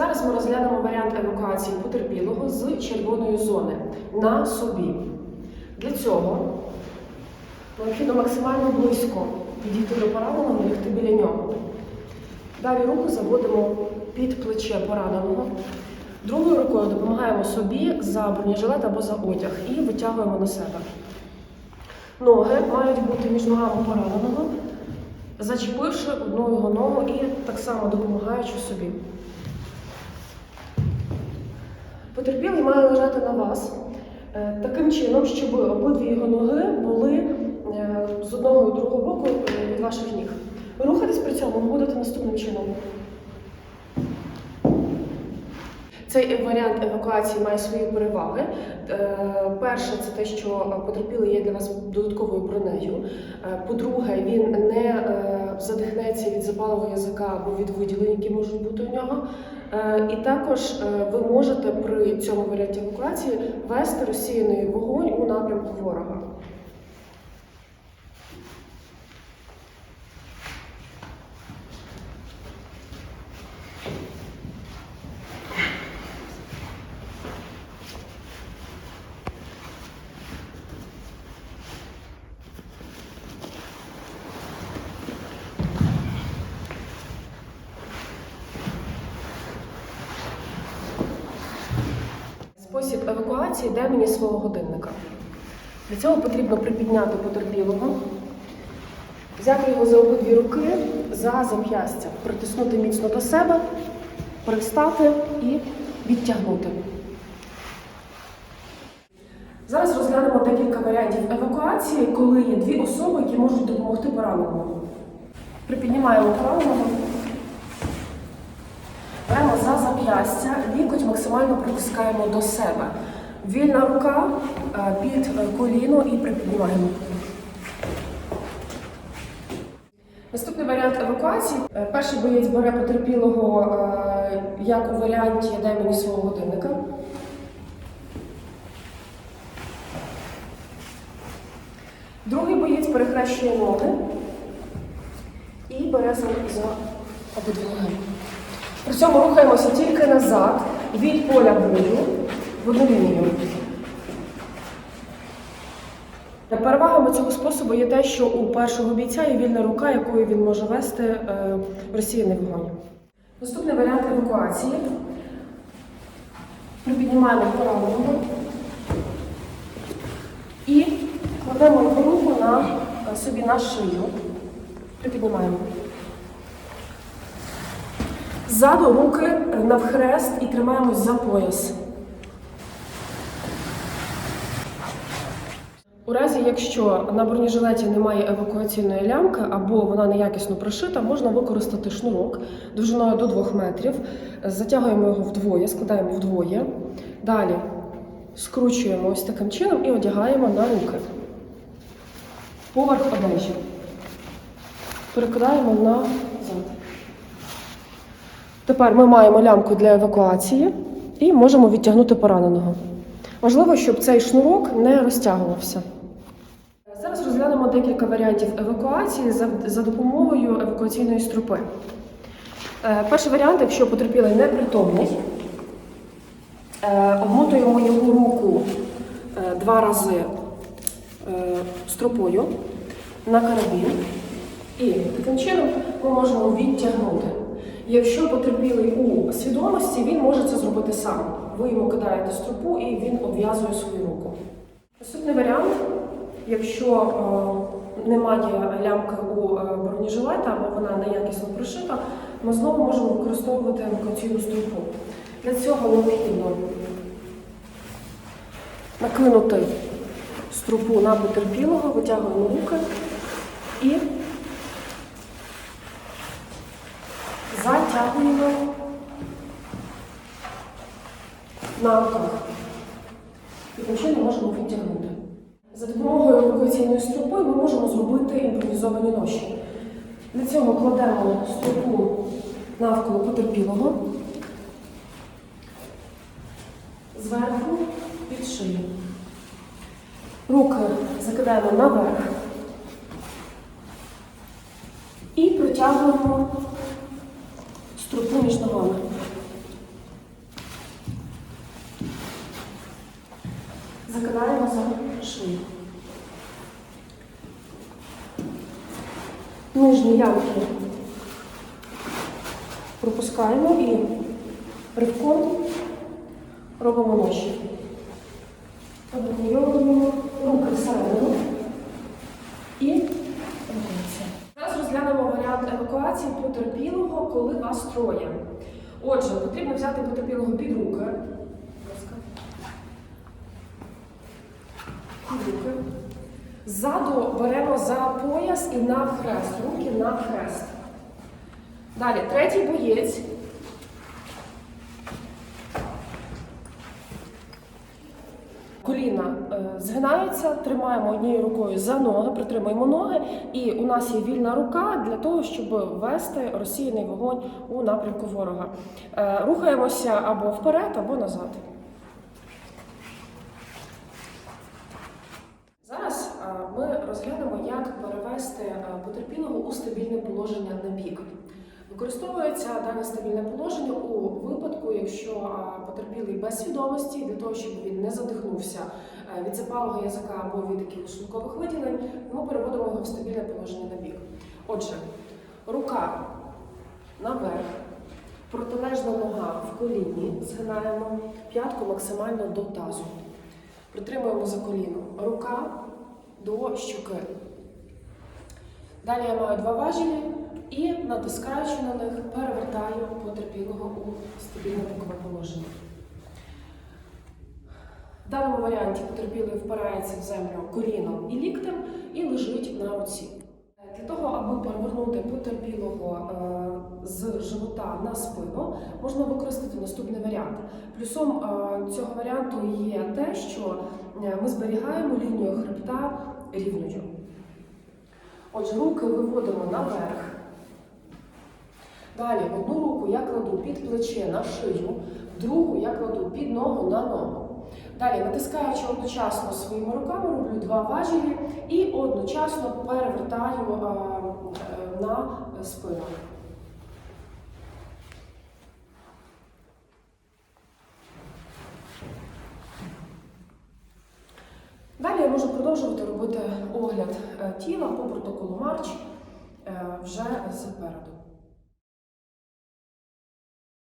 Зараз ми розглянемо варіант евакуації потерпілого з червоної зони на собі. Для цього необхідно максимально близько підійти до пораненого лягти біля нього. Далі руку заводимо під плече пораненого. Другою рукою допомагаємо собі за бронежилет або за одяг і витягуємо на себе. Ноги мають бути між ногами пораненого, зачепивши одну його ногу і так само допомагаючи собі. Потерпілий має лежати на вас е, таким чином, щоб обидві його ноги були е, з одного і другого боку е, від ваших ніг. Рухатись при цьому ви будете наступним чином. Цей варіант евакуації має свої переваги. Перше, це те, що потерпілий є для вас додатковою бронею. По-друге, він не задихнеться від запалого язика або від виділень, які можуть бути у нього. Е, І також е, ви можете при цьому варіанті евакуації вести розсіяний вогонь у напрямку ворога. Евакуації де мені свого годинника. Для цього потрібно припідняти потерпілого, взяти його за обидві руки, за зап'ястя, притиснути міцно до себе, пристати і відтягнути. Зараз розглянемо декілька варіантів евакуації, коли є дві особи, які можуть допомогти пораненому. Припіднімаємо пораненого. Беремо за зап'ястя, лікоть максимально притискаємо до себе. Вільна рука е, під е, коліно і припіднімаємо. Наступний варіант евакуації. Е, Перший боєць бере потерпілого як у варіанті дай мені свого годинника. Другий боєць перехрещує ноги і бере за, ноги. При цьому рухаємося тільки назад від поля бою лінію. Перевагами цього способу є те, що у першого бійця є вільна рука, якою він може вести е, розсіяний вогонь. Наступний варіант евакуації. Припіднімаємо пораненого і кладемо його руку на е, собі на шию. Припіднімаємо. Ззаду руки навхрест і тримаємось за пояс. У разі, якщо на бронежилеті немає евакуаційної лямки або вона неякісно прошита, можна використати шнурок довжиною до 2 метрів. Затягуємо його вдвоє, складаємо вдвоє. Далі скручуємо ось таким чином і одягаємо на руки. Поверх одежі. Перекидаємо назад. Тепер ми маємо лямку для евакуації і можемо відтягнути пораненого. Важливо, щоб цей шнурок не розтягувався. Зараз розглянемо декілька варіантів евакуації за, допомогою евакуаційної стропи. Е, Перший варіант, якщо потерпілий непритомний, е, обмотуємо його руку е, два рази стропою на карабін. І таким чином ми можемо відтягнути. Якщо потерпілий у свідомості, він може це зробити сам. Ви йому кидаєте стропу і він обв'язує свою руку. Наступний варіант, якщо е, немає лямки у е, бронежилета або вона неякісно прошита, ми знову можемо використовувати евакуаційну стропу. Для цього необхідно накинути стропу на потерпілого, витягуємо руки і затягуємо на руках. Таким чином можемо відтягнути. За допомогою евакуаційної стропи ми можемо зробити імпровізовані ноші. Для цього кладемо стропу навколо потерпілого, зверху під шию. Руки закидаємо наверх і протягуємо закидаємо за шию. Нижні ямки пропускаємо і ривком робимо ноші. Обмінюємо руки всередину і рухаємося. Зараз розглянемо варіант евакуації потерпілого, коли вас троє. Отже, потрібно взяти потерпілого під руки. Руки. Ззаду беремо за пояс і на хрест. Руки на хрест. Далі, третій боєць. Коліна е, згинаються, тримаємо однією рукою за ноги, притримуємо ноги, і у нас є вільна рука для того, щоб вести розсіяний вогонь у напрямку ворога. Е, Рухаємося або вперед, або назад. Зараз е, ми розглянемо, як перевести е, потерпілого у стабільне положення на бік. Використовується дане стабільне положення у випадку, якщо потерпілий без свідомості, для того, щоб він не задихнувся е, від запалого язика або від якихось шлункових виділень, ми переводимо його в стабільне положення на бік. Отже, рука наверх, протилежна нога в коліні, згинаємо п'ятку максимально до тазу. Притримуємо за коліно. Рука до щоки. Далі я маю два важелі і, натискаючи на них, перевертаю потерпілого у стабільне бокове положення. В даному варіанті потерпілий впирається в землю коліном і ліктем і лежить на руці. Для того, аби перевернути потерпілого е, з живота на спину, можна використати наступний варіант. Плюсом е, цього варіанту є те, що е, ми зберігаємо лінію хребта рівною. Отже, руки виводимо наверх. Далі одну руку я кладу під плече на шию, другу я кладу під ногу на ногу. Далі, натискаючи одночасно своїми руками, роблю два важелі і одночасно перевертаю а, е, на спину. Далі я можу продовжувати робити огляд е, тіла по протоколу Марч вже вже зпереду.